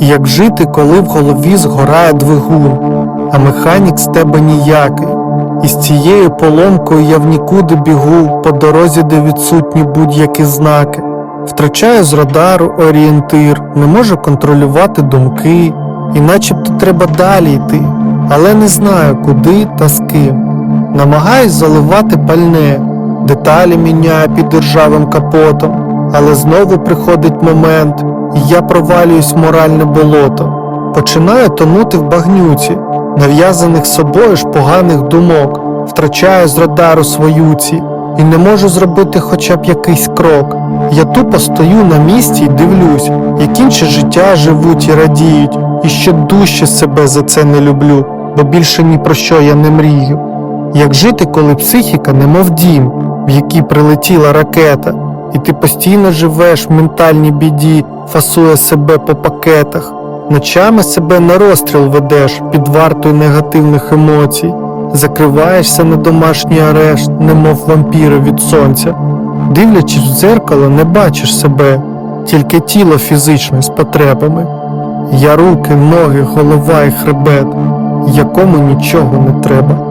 Як жити, коли в голові згорає двигун, а механік з тебе ніякий. І з цією поломкою я в нікуди бігу по дорозі, де відсутні будь-які знаки. Втрачаю з радару орієнтир, не можу контролювати думки, і начебто треба далі йти, але не знаю куди та з ким. Намагаюсь заливати пальне, деталі міняю під державим капотом, але знову приходить момент, і я провалююсь в моральне болото. Починаю тонути в багнюці, нав'язаних собою ж поганих думок, втрачаю з радару свою ці і не можу зробити хоча б якийсь крок. Я тупо стою на місці і дивлюсь, як інші життя живуть і радіють, і ще дужче себе за це не люблю, бо більше ні про що я не мрію. Як жити, коли психіка немов дім, в який прилетіла ракета, і ти постійно живеш в ментальній біді, фасує себе по пакетах, ночами себе на розстріл ведеш під вартою негативних емоцій, закриваєшся на домашній арешт, немов вампіри від сонця. Дивлячись в дзеркало, не бачиш себе, тільки тіло фізичне з потребами. Я руки, ноги, голова і хребет, якому нічого не треба.